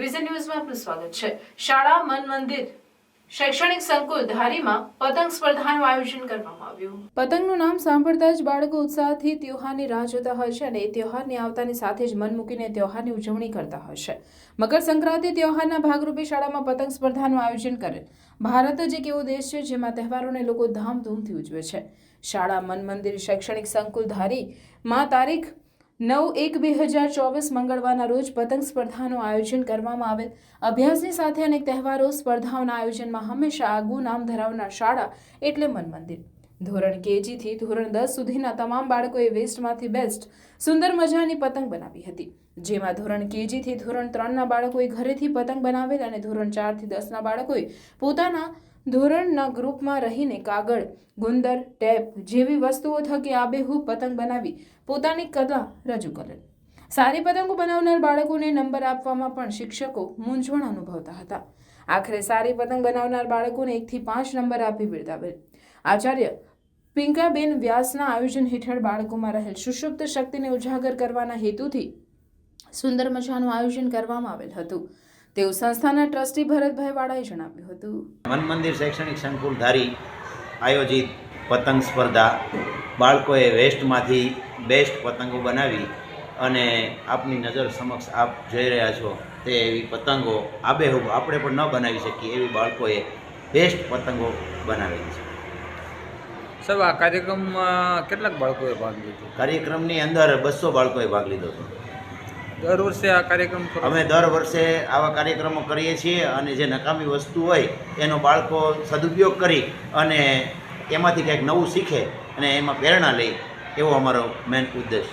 આપનું સ્વાગત છે. શાળા, મન મંદિર, શૈક્ષણિક સંકુલ ધારીમાં પતંગ સ્પર્ધાનું આયોજન કરવામાં આવ્યું. પતંગનું નામ સાંભળતા જ બાળકો ઉત્સાહથી ત્યોહારની રાહ જોતા હોય છે અને એ તહેવારની આવતાની સાથે જ મન મૂકીને તહેવારની ઉજવણી કરતા હોય છે. મકર સંક્રાંતિ તહેવારના ભાગરૂપે શાળામાં પતંગ સ્પર્ધાનું આયોજન કરે ભારત જ એક એવો દેશ છે જેમાં તહેવારોને લોકો ધામધૂમથી ઉજવે છે. શાળા, મન મંદિર, શૈક્ષણિક સંકુલ ધારીમાં તારીખ નવ એક બે હજાર ચોવીસ મંગળવારના રોજ પતંગ સ્પર્ધાનું આયોજન કરવામાં આવેલ. અભ્યાસની સાથે અનેક તહેવારો સ્પર્ધાઓના આયોજનમાં હંમેશા આગવું નામ ધરાવનાર શાળા એટલે મન મંદિર ધોરણ કેજીથી ધોરણ દસ સુધીના તમામ બાળકોએ વેસ્ટમાંથી બેસ્ટ સુંદર મજાની પતંગ બનાવી હતી. જેમાં ધોરણ કેજીથી ધોરણ ત્રણના બાળકોએ ઘરેથી પતંગ બનાવેલ અને ધોરણ ચારથી દસના બાળકોએ પોતાના ધોરણના ગ્રુપમાં રહીને કાગળ, ગુંદર, ટેપ જેવી વસ્તુઓ થકી આબેહૂબ પતંગ બનાવી પોતાની કલા રજૂ કરેલ. સારી પતંગો બનાવનાર બાળકોને નંબર આપવામાં પણ શિક્ષકો મૂંઝવણ અનુભવતા હતા. આખરે સારી પતંગ બનાવનાર બાળકોને એકથી પાંચ નંબર આપી બિરદાવેલ. આચાર્ય પિંકાબેન વ્યાસના આયોજન હેઠળ બાળકોમાં રહેલ સુષુપ્ત શક્તિને ઉજાગર કરવાના હેતુથી સુંદર મજાનું આયોજન કરવામાં આવેલ હતું. તેવું સંસ્થાના ટ્રસ્ટી ભરતભાઈ વાળાએ જણાવ્યું હતું. મન મંદિર શૈક્ષણિક સંકુલ ધારી આયોજિત પતંગ સ્પર્ધા બાળકોએ વેસ્ટમાંથી બેસ્ટ પતંગો બનાવી અને આપની નજર સમક્ષ આપ જોઈ રહ્યા છો તે એવી પતંગો આબેહૂબ આપણે પણ ન બનાવી શકીએ એવી બાળકોએ બેસ્ટ પતંગો બનાવેલી છે. સાહેબ આ કાર્યક્રમમાં કેટલાક બાળકોએ ભાગ લીધો? કાર્યક્રમની અંદર બસો બાળકોએ ભાગ લીધો હતો. દર વર્ષે આ કાર્યક્રમ અમે દર વર્ષે આવા કાર્યક્રમો કરીએ છીએ અને જે નકામી વસ્તુ હોય એનો બાળકો સદુપયોગ કરી અને એમાંથી કંઈક નવું શીખે અને એમાં પ્રેરણા લે એવો અમારો મેન ઉદ્દેશ.